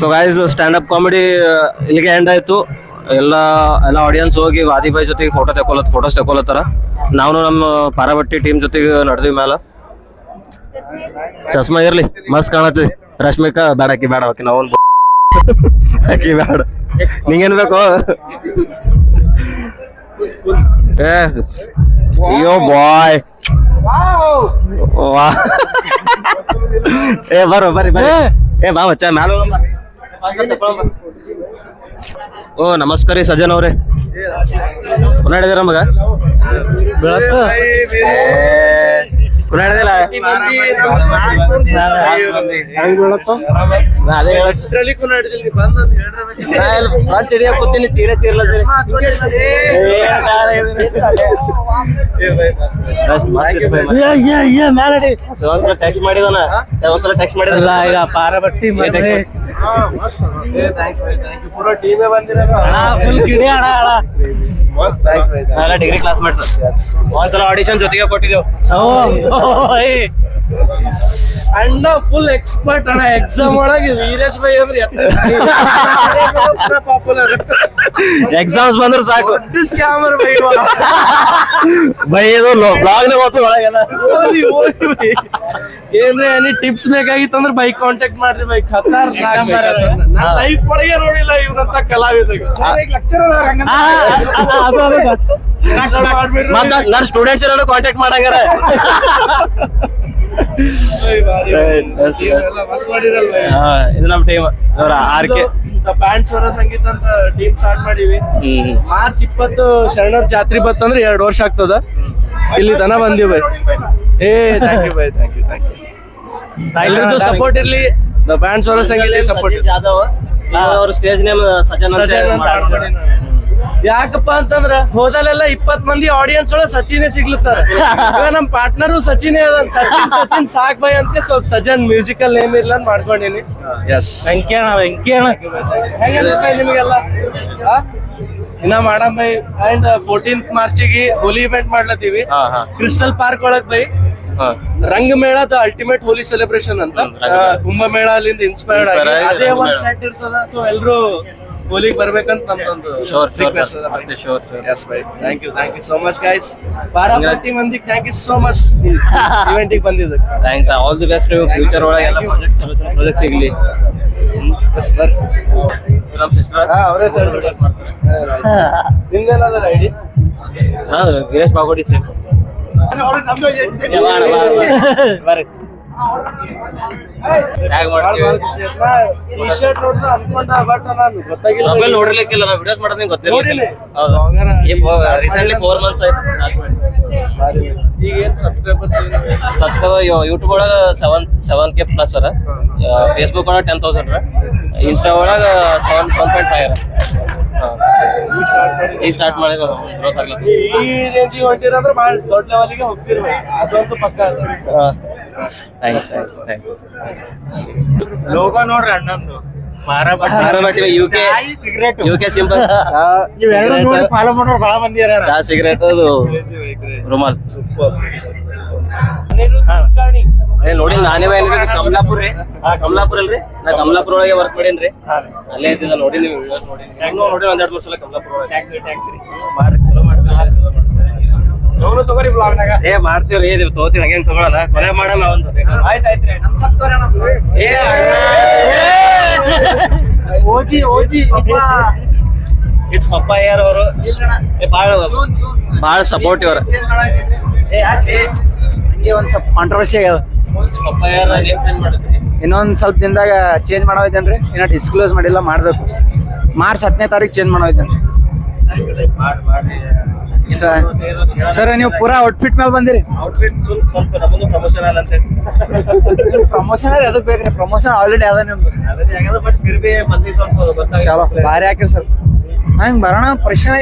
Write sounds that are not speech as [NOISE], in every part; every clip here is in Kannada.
So guys stand up comedy ಇಲ್ಲಿಗೆ ಎಂಡ್ ಆಯ್ತು. ಎಲ್ಲ ಎಲ್ಲ ಆಡಿಯನ್ಸ್ ಹೋಗಿ ವಾದಿ ಬಾಯ್ ಜೊತೆಗೆ ಫೋಟೋ ತಗೊಳತ್ ಫೋಟೋಸ್ ತಗೊಳತ್ತಾರ ನಾವು ನಮ್ಮ ಪಾರಾಬಟ್ಟಿ ಟೀಮ್ ಜೊತೆಗೆ ನಡೆದ್ವಿ ಮ್ಯಾಲ. ಚಸ್ಮಾ ಇರ್ಲಿ ಮಸ್ತ್ ಕಾಣತ್ತಿ. ರಶ್ಮಿಕಾ ಬೇಡ ಆಕಿ ಬೇಡ ಆಕಿ ನಾವು ಆಕಿ ಬೇಡ. ನಿಂಗೇನ್ ಬೇಕು? ಏ ಅಯ್ಯೋ ಬಾಯ್ [LAUGHS] ಏ ಬರೋ ಬರ್ರಿ ಬರ್ರಿ ಏ ಬಾ ಮಚ್ಚ ಮ್ಯಾಲ. ಓ ನಮಸ್ಕಾರ ರೀ ಸಜ್ಜನ್ ಅವ್ರೆ. ಕೊನಾಡಿದಾರ ಮಗ? ಕೂತೀನಿ ಚೀರ ಚೀರ್ಲತ್ತೀನಿ ಮಾಡಿದಾನ ಒಂದ್ಸಲ ಟ್ಯಾಕ್ಸ್ ಮಾಡಿದಲ್ಲ ಈಗ ಪೂರಾ ಟೀಮೇ ಬಂದಿರ ಫುಲ್ ಕಿಡಿ ಅಣ್ಣ ನಾವೆಲ್ಲ ಡಿಗ್ರಿ ಕ್ಲಾಸ್ ಮಾಡ್ಸ ಒಂದ್ಸಲ ಆಡಿಷನ್ ಜೊತೆಗೆ ಕೊಟ್ಟಿದ್ದೆವು. ಅಣ್ಣ ಫುಲ್ ಎಕ್ಸ್ಪರ್ಟ್ ಅಣ್ಣ. ಎಕ್ಸಾಮ್ ಒಳಗೆ ವೀರೇಶ್ ಬೈ ಅಂದ್ರೆ ಪಾಪ್ಯುಲರ್ ಎಕ್ಸಾಮ್ಸ್ ಬಂದ್ರೆ ಸಾಕು. ಸ್ಕ್ಯಾಮರ್ ಬೈ ಬೈ ಇದು ಬ್ಲಾಗ್ ಗೊತ್ತು ಒಳಗೆಲ್ಲ ಏನ್ರಿ ಏನಿ ಟಿಪ್ಸ್ ಬೇಕಾಗಿತ್ತು ಅಂದ್ರೆ ಬೈಕ್ ಕಾಂಟ್ಯಾಕ್ಟ್ ಮಾಡ್ರಿ ಬೈಕ್ ಹತ್ತಾರು ಲೈಫ್ ಒಳಗೆ ನೋಡಿಲ್ಲ ಇವನಂತ ಕಲಾವಿದ ಮತ್ತ ನನ್ನ ಸ್ಟೂಡೆಂಟ್ಸ್ ಎಲ್ಲ ಕಾಂಟ್ಯಾಕ್ಟ್ ಮಾಡಂಗಾರ? ಇದು ನಮ್ಮ ಟೀಮ್ ಆರ್ ಕೆ. ಬ್ಯಾಂಡ್ ಸ್ವರ ಸಂಗೀತ ಅಂತ ಟೀಮ್ ಸ್ಟಾರ್ಟ್ ಮಾಡೀವಿ. ಮಾರ್ಚ್ ಇಪ್ಪತ್ತು ಶರಣರ ಜಾತ್ರೆ ಬತ್ತಂದ್ರೆ ಎರಡು ವರ್ಷ ಆಗ್ತದ. ಇಲ್ಲಿ ದನ ಬಂದಿವಿ ಬೈ. ಏ ಥ್ಯಾಂಕ್ ಯು ಬೈ ಥ್ಯಾಂಕ್ ಯು ಥ್ಯಾಂಕ್ ಯು ಎಲ್ಲರದ್ದು ಸಪೋರ್ಟ್ ಇರ್ಲಿ. The band Swara Sangeetha support Jadhav. ಅವ್ರ ಸ್ಟೇಜ್ ನೇಮ್ ಸಜನ್ ಅಂತ. ಯಾಕಪ್ಪ ಅಂತಂದ್ರ ಹೋದಲೆಲ್ಲ ಇಪ್ಪತ್ ಮಂದಿ ಆಡಿಯನ್ಸ್ ಒಳಗೆ ಸಚಿನೇ ಸಿಗ್ಲತ್ತಾರ. ಇವಾಗ ನಮ್ ಪಾರ್ಟ್ನರು ಸಚಿನೇ ಅದ ಸಚಿನ್ ಸಚಿನ್ ಸಾಕ್ ಬೈ ಅಂತ ಸ್ವಲ್ಪ ಸಜನ್ ಮ್ಯೂಸಿಕಲ್ ನೇಮ್ ಇರ್ಲ ಅಂತ ಮಾಡ್ಕೊಂಡಿನಿ. ಎಸ್ ವೆಂಕಿ ಅಣ್ಣ ವೆಂಕಿ ಅಣ್ಣ ಹೆಂಗನ್ನಿಸ್ತಾ ನಿಮಗೆಲ್ಲ? ಇನ್ನ ಮಾಡಮ್ ಬೈ ಅಂಡ್ ಫೋರ್ಟೀನ್ತ್ ಮಾರ್ಚಿಗೆ ಹೋಲಿ ಇವೆಂಟ್ ಮಾಡ್ಲತ್ತೀವಿ. ಕ್ರಿಸ್ಟಲ್ ಪಾರ್ಕ್ ಒಳಗ್ by. Ranga Rangamela the ultimate Holi celebration ಅಂತ. ಕುಂಭ ಮೇಳ ಆ, ಕುಂಭಮೇಳ ಅಲ್ಲಿಂದ ಇನ್ಸ್ಪೈರ್ಡ್ ಆಗಿ. ಅದೇ ಒಂದ್. ಸೆಟ್ ಇರ್ತದ. ಸೊ ಎಲ್ರು ಹೋಲಿಗೆ ಬರ್ಬೇಕಂತ ನಮ್ದೊಂದು ಶೋರ್ ರಿಕ್ವೆಸ್ಟ್ ಅದ sure sure sure yes by thank you thank you so much guys ಪ್ರತಿ ಮಂದಿಗೆ ಥ್ಯಾಂಕ್ ಯು ಸೋ ಮಚ್ ಇವೆಂಟಿಗೆ ಬಂದಿದ್ದಕ್ಕೆ. ಥ್ಯಾಂಕ್ಸ್ ಆಲ್ ದಿ ಬೆಸ್ಟ್ ನೀವು ಫ್ಯೂಚರ್ ಒಳಗೆ ಎಲ್ಲ ಪ್ರಾಜೆಕ್ಟ್ ಚಲೋ ಚಲೋ ಪ್ರಾಜೆಕ್ಟ್ ಸಿಗ್ಲಿ. ಎಸ್ ಬರ್ರಿ ನಮ್ಮ ಸಿಸ್ಟರ್ ಹಾ ಅವರೇ ಸರ್ ನಿಮ್ದೇನಾದ್ರ ಐಡಿ ವೀರೇಶ್ ಬಾಗೋಡಿ ಸರ್ ಬರ್ರಿ ಟ್ಯಾಗ್ ಮಾಡ್ತೀವಿ ಮೊಬೈಲ್ ನೋಡಿರ್ಲಿಕ್ಕಿಲ್ಲ ನಾವು ವಿಡಿಯೋಸ್ ಮಾಡೋದ್. ಗೊತ್ತಿಲ್ಲ ರೀಸೆಂಟ್ಲಿ ಫೋರ್ ಮಂತ್ಸ್ ಆಯ್ತು. ಈಗ ಏನ್ ಸಬ್ಸ್ಕ್ರೈಬರ್ಸ್ ಸಬ್ಸ್ಕ್ರೈಬರ್ ಯೂಟ್ಯೂಬ್ ಒಳಗ ಸೆವೆನ್ ಸೆವೆನ್ ಕೆ ಪ್ಲಸ್ ಅದ. ಫೇಸ್ಬುಕ್ ಒಳಗ ಟೆನ್ ತೌಸಂಡ್ ಇನ್ಸ್ಟಾ ಒಳಗ ಸೆವೆನ್ ಸೆವೆನ್ ಪಾಯಿಂಟ್ ಫೈವ್ ಈಗ ಸ್ಟಾರ್ಟ್ ಮಾಡಿ ಈಗ ಸ್ಟಾರ್ಟ್ ಮಾಡಿ ಗ್ರೋತ್ ಆಗ್ಲತ್ತ ಈ ರೇಂಜಿಗೆ ಹೊಂಟಿರಂದ್ರೆ ಭಾಳ ದೊಡ್ಡ ಲೆವೆಲ್ಗೆ ಹೋಗ್ತಿರ್ಬೇಕು. ಅದಂತೂ ಪಕ್ಕ ಥ್ಯಾಂಕ್ಸ್ ಥ್ಯಾಂಕ್ಸ್ ಥ್ಯಾಂಕ್ಸ್ ಲೋಗೋ ನೋಡ್ರಿ ಅಣ್ಣಂದು. ಸಿಗರೇಟ್ ಫಾಲೋ [LAUGHS] ಮಾಡೋರು ಬಹಳ ಮಂದಿ ಅದು. ರುಮಾಲ್ ಏ ನೋಡಿ ನಾನೇ ಕಮಲಾಪುರ ರೀ. ಕಮಲಾಪುರ ಅಲ್ರಿ? ನಾ ಕಮಲಾಪುರ. ಒಳಗೆ ವರ್ಕ್ ಮಾಡೇನ್ರಿ ಅಲ್ಲೇ ಇದ್ದಿಲ್ಲ ನೋಡಿ ನೀವು ನೋಡಿ. ಹೆಂಗೋ ನೋಡಿ ಒಂದ್ ಎರಡ್ ಮೂರ್ ಸಲ ಕಮಲಾಪುರ ಒಳಗೆ ಚಲೋ ಮಾಡ್ತೀರಿ ಚಲೋ ಮಾಡ್ತೀರಿ ತಗೋರಿ ಬ್ಲಾಗ್ನಾಗ ಏ ಮಾಡ್ತೀವ್ರಿ ನೀವು ತಗೋತೀವಿ ಹಂಗೇನ್ ತಗೊಳಲ್ಲ. ಕೊನೆ ಮಾಡೋಣ ಒಂದು ಆಯ್ತಾಯ್ತ್ರಿ ನಮ್ ಸಪ್ ಏ ಓಜಿ ಓಜಿ. ಇಟ್ಸ್ ಪಪ್ಪಾಯರ್ ಅವರು? ಏ ಬಾಳ ಬಾಳ ಸಪೋರ್ಟ್ ಅವ್ರ. ಏ ಆಸಿ ಒಂದ್ ಸ್ವಲ್ಪ ಕಾಂಟ್ರವರ್ಸಿ ಆಗ್ಯದ ಇನ್ನೊಂದು ಸ್ವಲ್ಪ ದಿನದಾಗ ಚೇಂಜ್ ಮಾಡೋದೈತೇನ್ರಿ ಏನೋ ಡಿಸ್ಕ್ಲೋಸ್ ಮಾಡಿಲ್ಲ ಮಾಡ್ಬೇಕು. ಮಾರ್ಚ್ ಹತ್ತನೇ ತಾರೀಕು ಚೇಂಜ್ ಮಾಡೋ ಮಾಡಿ. ಮಾಡಿ ಸರ್ ನೀವು ಪೂರಾ ಔಟ್ಫಿಟ್ ಮೇಲೆ ಬಂದಿರಿ. ಪ್ರಮೋಷನ್ ಅದಕ್ಕೆ ಬೇಕ್ರಿ. ಪ್ರಮೋಷನ್ ಆಲ್ರೆಡಿ ಅದ ನಿಮ್ದು. ಚಲೋ ಭಾರಿ ಹಾಕಿರಿ ಸರ್. ಹಂಗ್ ಬರೋಣ ಪ್ರಶ್ನೆ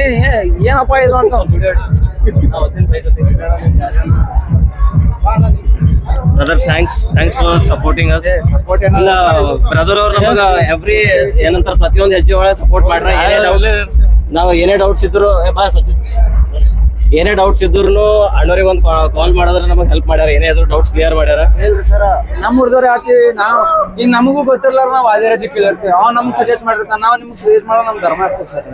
ಏನಪ್ಪ ಇದು ಅಂತ. Brother thanks thanks for supporting us support ಇಲ್ಲ ಬ್ರದರ್ ಅವ್ರು ನಮಗ ಎವ್ರಿ ಏನಂತಾರ ಪ್ರತಿಯೊಂದು ಹೆಜ್ಜೆ ಒಳಗೆ ಸಪೋರ್ಟ್ ಮಾಡ್ರ ಏನೇ ಡೌಟ್ ನಾವು ಏನೇ ಡೌಟ್ಸ್ ಇದ್ರು ಬಾ ಸಚಿನ್ ಏನೇ ಡೌಟ್ಸ್ ಇದ್ರು ಅಣ್ಣವ್ರಿಗೆ ಒಂದು ಕಾಲ್ ಮಾಡಿದ್ರೆ ನಮಗೆ ಹೆಲ್ಪ್ ಮಾಡ್ಯಾರ. ಏನೇ ಆದ್ರೂ ಡೌಟ್ಸ್ ಕ್ಲಿಯರ್ ಮಾಡ್ಯಾರ. ಸರ್ ನಮ್ಮ ಹುಡುಗರು ಹಾಕಿ ನಾವು ಈಗ ನಮಗೂ ಗೊತ್ತಿರ್ಲಾರ ನಾವು ವಾದಿರಾಜಿ ಕೇಳಿರ್ತೀವಿ ಅವ್ ನಮ್ಗೆ ಸಜೆಸ್ಟ್ ಮಾಡಿರ್ತಾನೆ. ನಾವು ನಿಮ್ಗೆ ಸಜೆಸ್ಟ್ ಮಾಡೋ ನಮ್ ಧರ್ಮ ಇರ್ತೀವಿ ಸರ್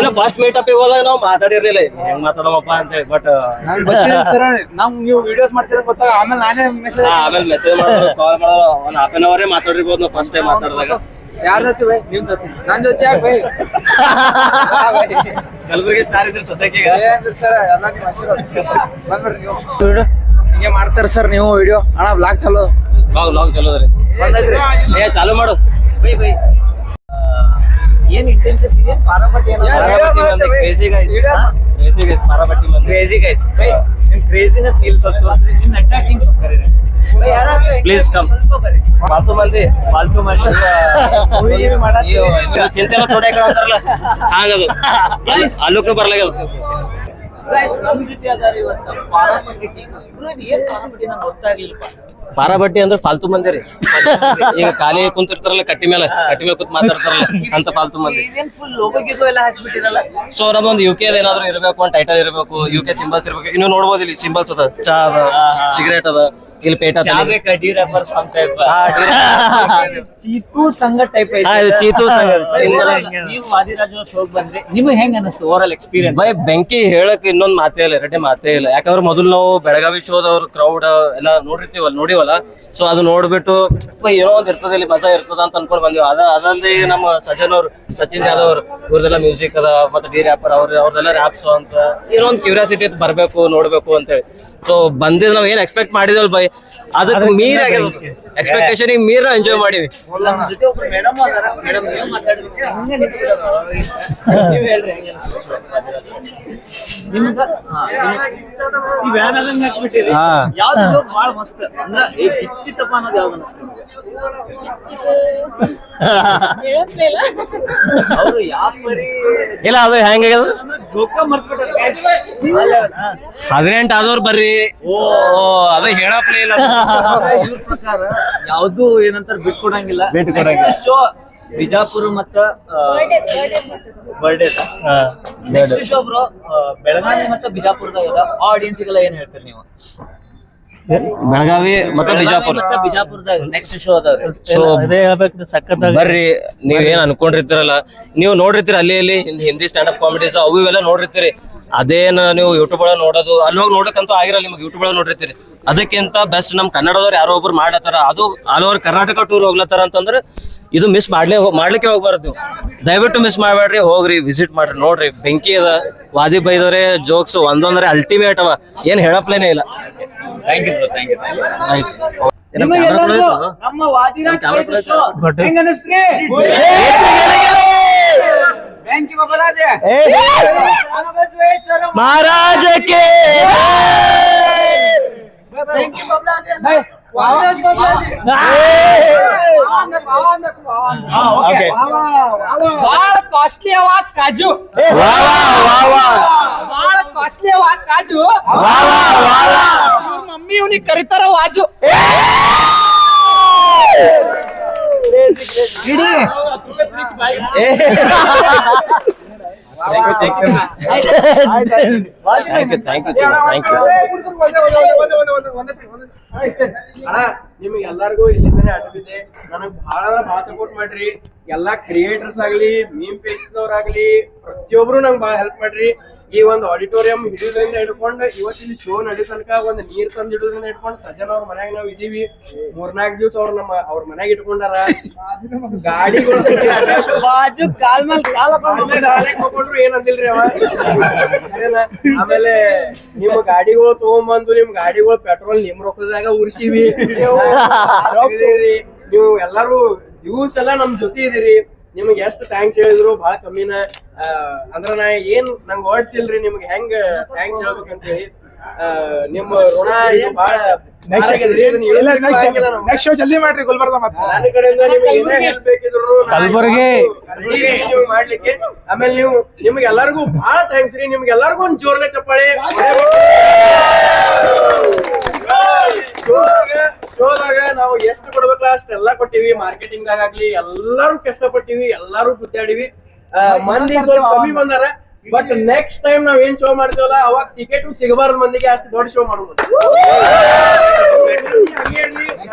ಇಲ್ಲ ಫಸ್ಟ್ ಮೀಟ್ ಅಪ್ ಹೋದಾಗ ನಾವು ಮಾತಾಡಿರ್ಲಿಲ್ಲ. ಹೆಂಗ್ ಮಾತಾಡೋಮಪ್ಪ ಅಂತ ಹೇಳಿ ಬಟ್ ನಂಗೆ ಗೊತ್ತಿಲ್ಲ ಸರ್ ನಮ್ ನೀವು ವಿಡಿಯೋಸ್ ಮಾಡ್ತೀರ ಗೊತ್ತಾಗ ಆಮೇಲೆ ನಾನೇ ಮೆಸೇಜ್ ಆಮೇಲೆ ಮೆಸೇಜ್ ಮಾಡೋ ಕಾಲ್ ಮಾಡೋ ಒಂದ್ ಹಾಫ್ ಅನ್ ಅವರೇ ಮಾತಾಡಿರ್ಬೋದು ನಾವು ಫಸ್ಟ್ ಟೈಮ್ ಮಾತಾಡಿದಾಗ. ಯಾರ ಜೊತೆ ಬೈ? ನಿಮ್ ಜೊತೆ. ನನ್ ಜೊತೆ ಯಾಕೆ ಬೈ? [LAUGHS] ಕಲಬುರಗಿ ಸ್ಟಾರ್ ಇದ್ರೆ ಸದ್ಯಕ್ಕೆ ಈಗ. ಏನ್ರಿ ಸರ್ ಎಲ್ಲ ನಿಮ್ಮ ಹೆಸರು? ಬಂದ್ಬಿಡ್ರಿ ನೀವು. ಹಿಂಗೆ ಮಾಡ್ತಾರ ಸರ್ ನೀವು ವಿಡಿಯೋ ಅಣ್ಣ ಬ್ಲಾಗ್ ಚಲೋ. ಲಾಗ್ ಲಾಗ್ ಚಲೋ ಬಂದೈತ್ರಿ. ಏ ಚಾಲು ಮಾಡು. Bye bye. ಏನ್ ಇಂಟೆನ್ಸಿಟಿ ಪಾರಾಪಟ್ಟಿ ಪಾರಪಟ್ಟಿ ಏನೋ. ಯಾ- ಪಾರಾಪಟ್ಟಿ crazy crazy guys. Video Crazy guys, ಪಾರಾಪಟ್ಟಿ ಮಂದಿ. ಕ್ರೇಜಿ ಗೈಸ್ ನಿಮ್ ಕ್ರೇಜಿನೆಸ್ ಇಲ್ಲಿ ಸ್ವಲ್ಪ ನಿಮ್ ಅಟ್ರಾಕ್ಟಿಂಗ್ ಸ್ವಲ್ಪ ಕರೀರಿ. ಬೈ, ಕಮ್. ಫಾಲ್ತು ಮಂದಿ ಫಾಲ್ತು ಮಂದಿ ಚಿಂತೆ ತೊಡೆ ಅಂತಾರಲ್ಲ. ಹಾಗದು. ಅಲ್ಲೂ ಜೊತೆ ಅದಾರ ಪಾರಾಬಟ್ಟಿ ಫಾಲ್ತು ಮಂದಿ ರೀ ಈಗ ಖಾಲಿ ಕುಂತಿರ್ತಾರಲ್ಲ ಕಟ್ಟಿ ಮೇಲೆ ಕಟ್ಟಿ ಮೇಲೆ ಕುತ್ ಮಾತಾಡ್ತಾರಲ್ಲ ಅಂತ ಫಾಲ್ತು ಮಂದಿ. ಸೊ ನಮ್ದೊಂದು ಯು ಕೆ ಏನಾದ್ರು ಇರಬೇಕು ಒಂದ್ ಟೈಟಲ್ ಇರಬೇಕು ಯು ಕೆ ಸಿಂಬಲ್ಸ್ ಇರಬೇಕು. ಇನ್ನು ನೋಡ್ಬೋದು ಇಲ್ಲಿ ಸಿಂಬಲ್ಸ್ ಅದ. ಚಾ ಅದ ಸಿಗರೇಟ್ ಅದ. ಇಲ್ಲಿ ಪೇಟ ಅದ. ಚಾವೆ ಕಡ್ಡಿ ರ್ಯಾಪರ್ ಸಾಂಗ್ ಟೈಪ್ ಹಾ, ಚೀತು ಸಂಘ ಟೈಪ್ ಚೀತು ಸಂಘ. ನೀವು ವಾದಿರಾಜು ಶೋಕ್ ಬಂದ್ರಿ. ನಿಮಗೆ ಹೆಂಗ್ ಅನಿಸ್ತು ಓವರ್ ಆಲ್ ಎಕ್ಸ್ಪೀರಿಯನ್ಸ್ ಬೈ ಬೆಂಕಿ ಹೇಳಕ್ ಇನ್ನೊಂದ್ ಮಾತೇ ಇಲ್ಲ ಎರಡೇ ಮಾತೇ ಇಲ್ಲ. ಯಾಕಂದ್ರೆ ಮೊದಲು ನಾವು ಬೆಳಗಾವಿ ಶೋದವ್ರ ಕ್ರೌಡ್ ಎಲ್ಲ ನೋಡಿರ್ತೀವಲ್ಲ ನೋಡಿವಲ್ಲ. ಸೊ ಅದು ನೋಡ್ಬಿಟ್ಟು ಬೈ ಏನೋ ಒಂದ್ ಇರ್ತದೆ ಇಲ್ಲಿ ಮಜಾ ಇರ್ತದ ಅಂತ ಅನ್ಕೊಂಡ್ ಬಂದಿವಿ. ಅದ ಅದಲ್ಲದೆ ಈಗ ನಮ್ಮ ಸಜನ್ ಅವ್ರು ಸಚಿನ್ ಜಾಧವ್ ಅವ್ರು ಇವ್ರದೆಲ್ಲ ಮ್ಯೂಸಿಕ್ ಅದ ಮತ್ತೆ ಡಿ ರ್ಯಾಪರ್ ಅವ್ರ ಅವ್ರದೆಲ್ಲ ರ್ಯಾಪ್ ಸಾಂಗ್ಸ್ ಏನೋ ಒಂದು ಕ್ಯೂರಿಯಾಸಿಟಿ ಬರ್ಬೇಕು ನೋಡ್ಬೇಕು ಅಂತ ಹೇಳಿ. ಸೊ ಬಂದಿದ್ ನಾವ್ ಏನ್ ಎಕ್ಸ್ಪೆಕ್ಟ್ ಮಾಡಿದ್ವಲ್ ಬೈ ಅದಕ್ಕೆ ಮೀರ್ ಎಕ್ಸ್ಪೆಕ್ಟೇಷನ್ ಮೀರ್ ಎಂಜಾಯ್ ಮಾಡಿವಿ ಇಲ್ಲ. ಅದು ಹೆಂಗಾಗ್ಯದ. ಹದಿನೆಂಟು ಆದವ್ರು ಬರ್ರಿ. ಓ. ಅದ ಇಲ್ಲ. [LAUGHS] ಇವ್ರ ಪ್ರಕಾರ ಯಾವ್ದು ಏನಂತಾರ ಬಿಟ್ಕೊಡಂಗಿಲ್ಲ. ನೆಕ್ಸ್ಟ್ ಶೋ ಬಿಜಾಪುರ ಮತ್ತ birthday next show bro Belagavi ಮತ್ತ ಬಿಜಾಪುರದಾಗ ಅದ. ಆಡಿಯನ್ಸ್ಗೆಲ್ಲ ಏನ್ ಹೇಳ್ತೀರಿ ನೀವು? ಬೆಳಗಾವಿ ಮತ್ತೆ ಬಿಜಾಪುರ. ಮತ್ತ ಬಿಜಾಪುರದಾಗ ನೆಕ್ಸ್ಟ್ ಶೋ ಅದಾವ್ರಿ ಸೊ ಬರ್ರಿ ನೀವ್ ಏನ್ ಅನ್ಕೊಂಡಿರ್ತೀರಲ್ಲ ನೀವು ನೋಡಿರ್ತೀರಿ ಅಲ್ಲಿ ಇಲ್ಲಿ Hindi- Hindi stand up comedies ಅವು ಇವೆಲ್ಲ ನೋಡಿರ್ತೀರಿ. ಅದೇನ ನೀವು ಯೂಟ್ಯೂಬ್ ಒಳಗ ನೋಡೋದು ಅಲ್ಲಿ ಹೋಗಿ ನೋಡಕ್ಕಂತೂ ಆಗಿರಲ್ಲ ನಿಮ್ಗೆ ಯೂಟ್ಯೂಬ್ ಒಳಗ ನೋಡಿರ್ತೀರಿ. ಅದಕ್ಕಿಂತ ಬೆಸ್ಟ್ ನಮ್ ಕನ್ನಡದವ್ರು ಯಾರೋ ಒಬ್ರು ಮಾಡತ್ತಾರ ಅದು ಆಲ್ ಓವರ್ ಕರ್ನಾಟಕ ಟೂರ್ ಹೋಗ್ಲತ್ತಾರ ಅಂತಂದ್ರೆ ಇದು ಮಿಸ್ ಮಾಡ್ಲೇ ಮಾಡ್ಲಿಕ್ಕೆ ಹೋಗ್ಬಾರ್ದು ದಯವಿಟ್ಟು ಮಿಸ್ ಮಾಡ್ಬೇಡ್ರಿ ಹೋಗ್ರಿ ವಿಸಿಟ್ ಮಾಡ್ರಿ ನೋಡ್ರಿ ಬೆಂಕಿ ಅದ ವಾದಿ ಬೈದವ್ರೆ ಜೋಕ್ಸ್ ಒಂದೊಂದ್ರೆ ಅಲ್ಟಿಮೇಟ್ ಅವ ಏನ್ ಹೇಳಪ್ಲೇನೆ ಇಲ್ಲ ಮಹಾರಾಜಕ್ಕೆ ಬಹಳ ಕಾಸ್ಟ್ಲಿ ಅವ ಕಾಜು ಬಹಳ ಕಾಸ್ಟ್ಲಿ ಅವ ಕಾಜು ಇವ್ರ್ ಮಮ್ಮಿ ಇವ್ನಿಗೆ ಕರಿತಾರ Vaju thank you thank you thank you ಅಣ್ಣ ನಿಮ್ಗೆ ಎಲ್ಲಾರ್ಗು ಇಲ್ಲಿಂದ ಅಡ್ಡಿದೆ ನನಗ್ ಬಹಳ ಬಹಳ ಸಪೋರ್ಟ್ ಮಾಡ್ರಿ. ಎಲ್ಲಾ ಕ್ರಿಯೇಟರ್ಸ್ ಆಗ್ಲಿ ಮೀಮ್ ಪೇಜ್ದವ್ರಾಗ್ಲಿ ಪ್ರತಿಯೊಬ್ರು ನಂಗೆ ಬಹಳ ಹೆಲ್ಪ್ ಮಾಡ್ರಿ. ಈ ಒಂದು ಆಡಿಟೋರಿಯಂ ಹಿಡಿಯೋದ್ರಿಂದ ಹಿಡ್ಕೊಂಡು ಇವತ್ತಿನ ಶೋ ನಡೆಯೋ ತನಕ ಒಂದು ನೀರ್ ತಂದ್ ಹಿಡಿಯೋದ್ರಿಂದ ಹಿಡ್ಕೊಂಡು ಸಜ್ಜನ ಅವ್ರ ಮನ್ಯಾಗ ನಾವ್ ಇದೀವಿ ಮೂರ್ನಾಲ್ಕು ದಿವ್ಸ ಅವ್ರ ನಮ್ಮ ಅವ್ರ ಮನ್ಯಾಗ ಇಟ್ಕೊಂಡಾರ. ಗಾಡಿಗಳು ಬಾಜು ಕಾಲ್ ಮೇಲೆ ಕಾಲ ಆಮೇಲೆ ನಾಳೆಗ್ ಹೋಗ್ಕೊಂಡ್ರು ಏನ್ ಅಂದಿಲ್ರಿ ಅವ? ಆಮೇಲೆ ನಿಮ್ ಗಾಡಿಗಳು ತಗೊಂಬಂದು ನಿಮ್ ಗಾಡಿಗಳು ಪೆಟ್ರೋಲ್ ನಿಮ್ ರೊಕ್ಕದಾಗ ಉರ್ಸಿವಿ. ನೀವು ಎಲ್ಲಾರು ಯೂಸ್ ಎಲ್ಲ ನಮ್ ಜೊತೆ ಇದೀರಿ ನಿಮ್ಗೆ ಎಷ್ಟು ಥ್ಯಾಂಕ್ಸ್ ಹೇಳಿದ್ರು ಬಹಳ ಕಮ್ಮಿನ ಆ, ಅಂದ್ರ ನಾ ಏನ್ ನಂಗೆ ವರ್ಡ್ಸ್ ಇಲ್ರಿ ನಿಮ್ಗೆ ಹೆಂಗ್ ಥ್ಯಾಂಕ್ಸ್ ಹೇಳ್ಬೇಕಂತ ಹೇಳಿ ಆ, ನಿಮ್ಮ ಋಣ ಇದು ಬಹಳ ಜಲ್ದಿ ಮಾಡ್ರಿ ಗುಲ್ಬರ್ಗ ಮತ್ತೆ. ನನ್ನ ಕಡೆಯಿಂದ ನಿಮ್ಗೆ ಏನೇ ಹೆಲ್ಪ್ ಬೇಕಿದ್ರು ಕಲಬುರಗಿ. ನೀವು ಮಾಡ್ಲಿಕ್ಕೆ. ಆಮೇಲೆ ನೀವು ನಿಮ್ಗೆ ಎಲ್ಲರಿಗೂ ಬಹಳ ಥ್ಯಾಂಕ್ಸ್ ರೀ. ನಿಮ್ಗೆ ಎಲ್ಲರಿಗೂ ಒಂದು ಜೋರ್ಲೆ ಚಪ್ಪಾಳೆ. ನಾವು ಎಷ್ಟು ಕೊಡ್ಬೇಕಲ್ಲ ಅಷ್ಟೆಲ್ಲ ಕೊಟ್ಟಿವಿ. ಮಾರ್ಕೆಟಿಂಗ್ ದಾಗ ಆಗ್ಲಿ ಎಲ್ಲಾರು ಕಷ್ಟಪಟ್ಟಿವಿ ಎಲ್ಲಾರು ಗುದ್ದಾಡಿವಿ. ಆ, ಮಂದಿ ಸ್ವಲ್ಪ ಕಮ್ಮಿ ಬಂದಾರ. ಬಟ್ ನೆಕ್ಸ್ಟ್ ಟೈಮ್ ನಾವ್ ಏನ್ ಶೋ ಮಾಡ್ತೀವಲ್ಲ ಅವಾಗ ಟಿಕೆಟ್ ಸಿಗಬಾರ್ದು ಮಂದಿಗೆ ಅಷ್ಟು ದೊಡ್ಡ ಶೋ ಮಾಡ್ಬೋದು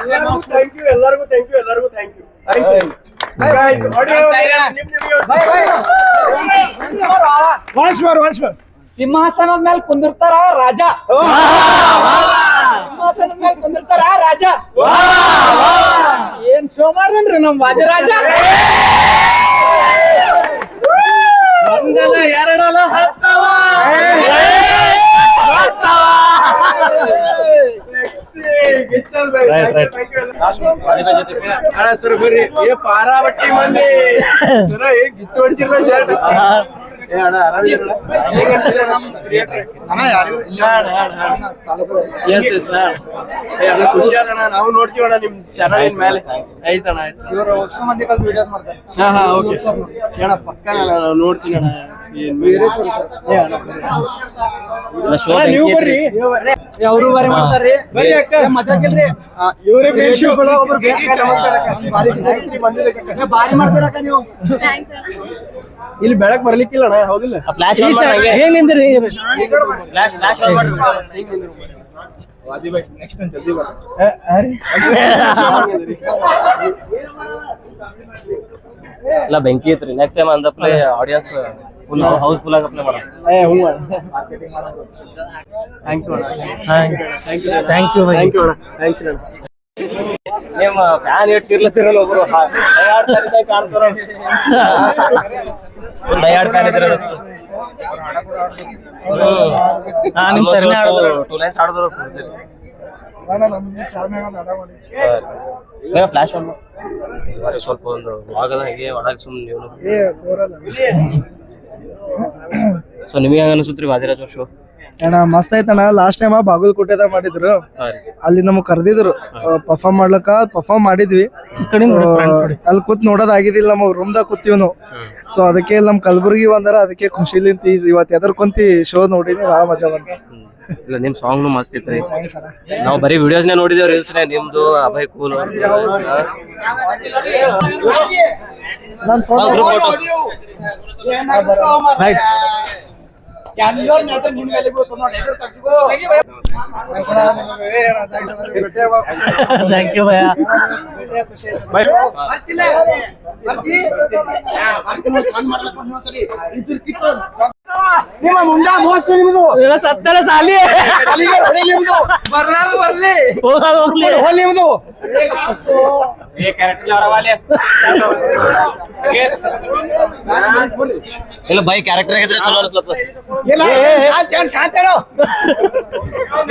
ಎಲ್ಲರಿಗೂ ಥ್ಯಾಂಕ್ ಯು ಎಲ್ಲರಿಗೂ ಥ್ಯಾಂಕ್ ಯು ಎಲ್ಲರಿಗೂ ಥ್ಯಾಂಕ್ ಯು ಥ್ಯಾಂಕ್ಸ್ ಸಿಂಹಾಸನದ ಮೇಲೆ ಕುಂದಿರ್ತಾರ ರಾಜ ಸಿಂಹಾಸನದ ಮೇಲೆ ಕುಂದಿರ್ತಾರ ರಾಜ ಏನ್ ಶೋ ಮಾಡ್ದೇನ್ರಿ ನಮ್ ವಾದಿರಾಜ ಒಂದಲ್ಲ ಎರಡಲ್ಲ ಹತ್ತವ ಅಣ್ಣ ಸರ್ ಬರ್ರಿ ಏ ಪಾರಾ ಬಟ್ಟಿ ಮಂದಿ ಸರ ಏ ಗಿತ್ತು ಹೊಡಿಸಿರ್ಲ ಶರ್ಟ್ ಏ ಅಣ್ಣ ಆರಾಮಿದ್ದೀರಲ್ಲ? ಹೇಗ್ ಅನ್ಸಿದೆ ನಮ್ creator? ಅಣ್ಣ ಯಾರು ಎಸ್ ಎಸ್ ಏ ಅಣ್ಣ ಖುಷಿ ಆದಣ್ಣ. ನಾವು ನೋಡ್ತೀವಿ ಅಣ್ಣ ನಿಮ್ ಚಾನಲ್ ಮೇಲೆ. ಅಣ್ಣ ಇವರು ಹೊಸ ಮಂದಿ ಕಲ್ತು ವಿಡಿಯೋಸ್ ಮಾಡ್ತಾರೆ. ಹಾ ಹಾ ಓಕೆ. ಅಣ್ಣ ಪಕ್ಕ ನಾವು ನೋಡ್ತೀನಿ ಅಣ್ಣ. ಏನ್ ಏ ಅಣ್ಣ ಬರ್ರಿ. ನೀವು ಬರ್ರಿ. ಅವರು ಬಾರಿ ಮಾಡ್ತಾರ್ರಿ. ಬರ್ರಿ ಅಕ್ಕ. ಇವರೇ ಒಬ್ರು ಮಾಡ್ತೀರಕ್ಕ ನೀವು? ಇಲ್ಲಿ ಬೆಳಕ್ ಬರ್ಲಿಕ್ಕಿಲ್ಲ ಅಣ್ಣ ಹೌದಿಲ್ಲ? ಫ್ಲಾಶ್ ಏನಿಂದ್ರಿ ಫ್ಲಾಶ್ ಫ್ಲಾಶ್ ಎಲ್ಲ ಬೆಂಕಿ ಐತ್ರಿ. ನೆಕ್ಸ್ಟ್ ಟೈಮ್ ಅಂದಪ್ಲೆ ಆಡಿಯನ್ಸ್ ಫುಲ್ ಹೌಸ್ ಫುಲ್ ಆಗಿ ಅಪ್ಲೈ ಮಾಡೋಣ. Thank you ಅಣ್ಣ. ಥ್ಯಾಂಕ್ ಯು Thank ನಿಮ್ಮ ಫ್ಯಾನ್ ಇಟ್ಟಿರ್ಲತ್ತಿರಲ್ಲ ಒಬ್ರು. ಕಾಣ್ತಾರ. ಟೂ ಲೈನ್ಸ್ ಆಡಿದ್ರು. ಫ್ಲಾಶ್. ಸ್ವಲ್ಪ ಒಂದು ಆಗದ ಹಾಗೆ ಒಳಗೆ ಸುಮ್ಮನೆ ನೀವು ಸೊ ನಿಮಗೆ ಹೆಂಗ ಅನಿಸುತ್ತೀರಿ ವಾದಿರಾಜ್ ಶೋ ಅಣ್ಣ ಮಸ್ತ್ ಐತಣ್ಣ ಲಾಸ್ಟ್ ಟೈಮ್ ಬಾಗಲಕೋಟೆದಾಗ ಮಾಡಿದ್ರು. ಅಲ್ಲಿ ನಮಗ್ ಕರೆದಿದ್ರು. ಪರ್ಫಾರ್ಮ್ ಮಾಡ್ಲಕ್ಕ ಪರ್ಫಾರ್ಮ್ ಮಾಡಿದ್ವಿ. ಅಲ್ಲಿ ಕೂತ್ ನೋಡೋದಾಗಿದಿಲ್ಲ ನಮ್ಮ ರೂಮ್ ದಾಗ ಕೂತೀವಿ ನಾವು. ಸೊ ಅದಕ್ಕೆ ನಮ್ ಕಲಬುರ್ಗಿ ಬಂದಾರ ಅದಕ್ಕೆ ಖುಷಿಲಿಂತ ಈಸ್ ಇವತ್ ಎದ್ರ ಕುಂತಿ ಶೋ ನೋಡಿನಿ ಭಾಳ ಮಜಾ ಬಂತ ಇಲ್ಲ ನಿಮ್ ಸಾಂಗ್ ಮಸ್ತ್ ಇತ್ರಿ ನಾವು ಬರೀ ವಿಡಿಯೋಸ್ನೇ ನೋಡಿದೇವ್ ರೀಲ್ಸ್ ನಿಮ್ದು ಅಭಯ್ ಕೂಲ್ ನನ್ ಫೋನ್ ಥ್ಯಾಂಕ್ ಯು ಭಯ ನಿಮ್ಮ ಮುಂಡ ಮೋಸ್ತು ನಿಮ್ದು ಸತ್ತರ ಸಾಲಿ ಅಲ್ಲಿಗೆ ಹೊಡಿ ನಿಮ್ದು ಬರ್ಲಾರ ಬರ್ಲಿ ಹೋಗಲ್ಲ ಹೋಗ್ಲಿ ಹೊಲ್ ನಿಮ್ದು ಇಲ್ಲ ಬೈ ಕ್ಯಾರೆಕ್ಟರ್ ಆಗಿದ್ರೆ ಚಲೋ ಅನ್ಸ್ಲತ್ತ ಇಲ್ಲ ಶಾಂತಿ ಹೇಳು, ಶಾಂತಿ ಹೇಳು.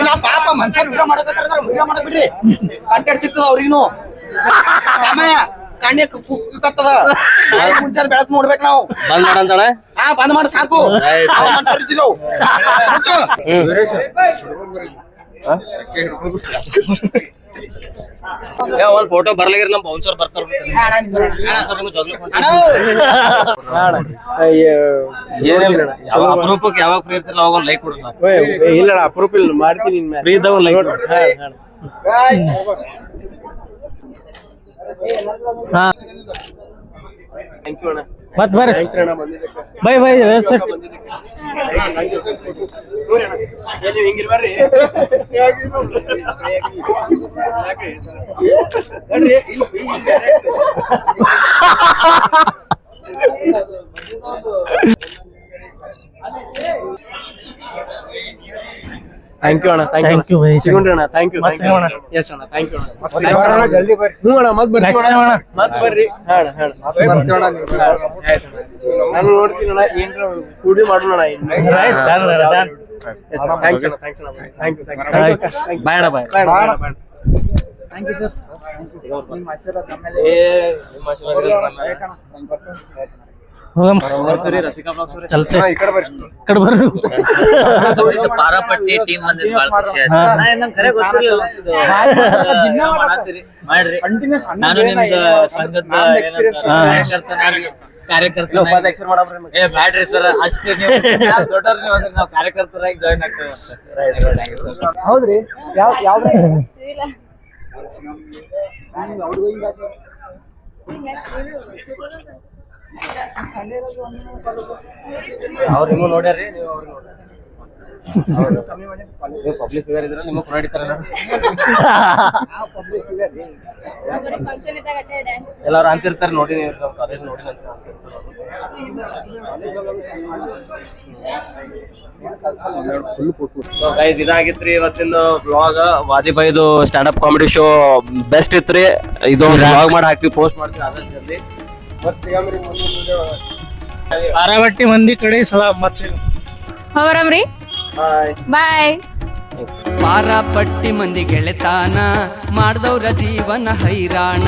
ಇಲ್ಲ ಪಾಪ ಮನುಷ್ಯರು ವಿಡಿಯೋ ಮಾಡಕತ್ತಾರ ವಿಡಿಯೋ ಮಾಡಕ್ ಬಿಡ್ರಿ. ಕಂಟೆಂಟ್ ಸಿಗ್ತದ ಅವ್ರಿಗೂ ಸಮಯ ಕಣ್ಣೆ ಕುಕ್ಕತ್ತದ. ಮುಂಚೆ ಬೆಳಕು ನೋಡ್ಬೇಕು ನಾವು. ಬಂದ್ ಮಾಡಂತಣ ಹಾ ಬಂದ್ ಮಾಡಿ ಸಾಕು. ನಾವು ಮನುಷ್ಯರು ಇದ್ದಿದ್ದೆವು ಮುಚ್ಚು. ಒಂದ್ ಫೋಟೋ ಬರ್ಲಾಗಿರ ನಮ್ ಬೌನ್ಸರ್ ಬರ್ತಾರ ಏನಿಲ್ಲ. ಯಾವ ಅಪರೂಪಕ್ಕೆ ಯಾವಾಗ ಫ್ರೀ ಇರ್ತಿಲ್ಲ ಅವಾಗ ಲೈಕ್ ಕೊಡು ಸರ್ ಇಲ್ಲ ಅಪರೂಪ ಇಲ್ಲ ಮಾಡ್ತೀನಿ ಫ್ರೀ ಇದ್ದಾಗ ಲೈಕ್ ಹಾ ಥ್ಯಾಂಕ್ ಯು ಅಣ್ಣ. ಮತ್ ಬರ್ರಿ. ಥ್ಯಾಂಕ್ಸ್ ಅಣ್ಣ ಬಂದಿದ್ದಕ್ಕೆ. ಬೈ ಬೈ ಸೆಟ್ ಹಿಂಗಿರ್ ಬರ್ರಿ. ಥ್ಯಾಂಕ್ ಯು ಅಣ್ಣ ಥ್ಯಾಂಕ್ ಯು. ಸಿಗೋಣ್ರಿ ಅಣ್ಣ ಥ್ಯಾಂಕ್ ಯು ಮತ್ತ್ ಸಿಗೋಣ. ಎಸ್ ಅಣ್ಣ ಥ್ಯಾಂಕ್ ಯು ಅಣ್ಣ ಜಲ್ದಿ ಬರ್ರಿ ಹ್ಞೂ ಅಣ್ಣ ಮತ್ತೆ ಬರ್ರಿ ಮತ್ತೆ ಅಣ್ಣ. ಮತ್ ಬರ್ರಿ ಹಾ ಅಣ್ಣ ಹಾ ಅಣ್ಣ ಆಯ್ತ್ ಅಣ್ಣ. ನಾನು ನೋಡ್ತೀನಿ ಅಣ್ಣ ಏನ್ರ ಕೂಡಿ ಮಾಡೋಣ ಬ್ಲಾಗ್ಸ್ ಅವ್ರೆ? ಚಲ್ತೆ. ಈ ಕಡೆ ಬರ್ರಿ. ಕಡೆ ಬರ್ರಿ. ಇದು ಪಾರಪಟ್ಟಿ ಟೀಮ್ ಬಂದಿದ್ ಬಾಳ ಖುಷಿ ಆಯ್ತು. ಹಾ. ನಾ ನಂಗ್ ಖರೆ ಗೊತ್ತಿರ್ಲಿಲ್ಲ. ಇದು ಮಾಡ್ರಿ ಕಂಟಿನ್ಯೂಸ್ ನಾನು ನಿಮ್ದು ಸಂಘದ. ಕಾರ್ಯಕರ್ತನಾಗಿ ಕಾರ್ಯಕರ್ತ ಇಲ್ಲ, ಉಪಾಧ್ಯಕ್ಷರು ಮಾಡಬ್ರಿ ಮತ್ತೆ. ಏ ಬ್ಯಾಡ್ರಿ ಸರ್ ಅಷ್ಟೇ ನೀವು [LAUGHS] ನಾವ್ ದೊಡ್ಡವ್ರು ನೀವು ಅಂದ್ರೆ ನಾವು ಕಾರ್ಯಕರ್ತರಾಗಿ ಜಾಯ್ನ್ ಆಗ್ತೇವೆ ರೈಟ್ ರೈಟ್ ಹೌದ್ರಿ ಯಾವ ಯಾವ ಅವ್ರು ನಿಮ್ಮನ್ನ ನೋಡ್ಯಾರ್ರಿ ನೀವು ಅವ್ರಿಗೆ ನೋಡ್ಯಾರ ನೀವು ಪಬ್ಲಿಕ್ ಫಿಗರ್ ಇದ್ರೆ ನಿಮಗೆ ಹೊಡಿತಾರಲ್ಲ ಎಲ್ಲಾರು ಅಂತಿರ್ತಾರೆ ನೋಡಿ ನೀವು. ಕಾಲೇಜ್ ನೋಡಿ ಅಂತ ಸೊ ಗೈಸ್ ಇದಾಗಿತ್ರಿ ಇವತ್ತಿನ blog ವಾದಿಬಾಯ್ದು stand up comedy show best ಇತ್ರಿ. ಇದು ಬ್ಲಾಗ್ ಮಾಡಿ ಹಾಕ್ತಿವಿ ಪೋಸ್ಟ್ ಮಾಡ್ತೀವಿ ಆದಷ್ಟು ಜಲ್ದಿ. ಮತ್ತೆ ಸಿಗಮ್ರಿ ಮಂದಿ ಕಡೆ ಸಲ ಮತ್ತೆ. ಬಾಯ್ ಪಾರಾಪಟ್ಟಿ ಮಂದಿ ಗೆಳೆತಾನ ಮಾಡ್ದವ್ರ ಜೀವನ ಹೈರಾಣ.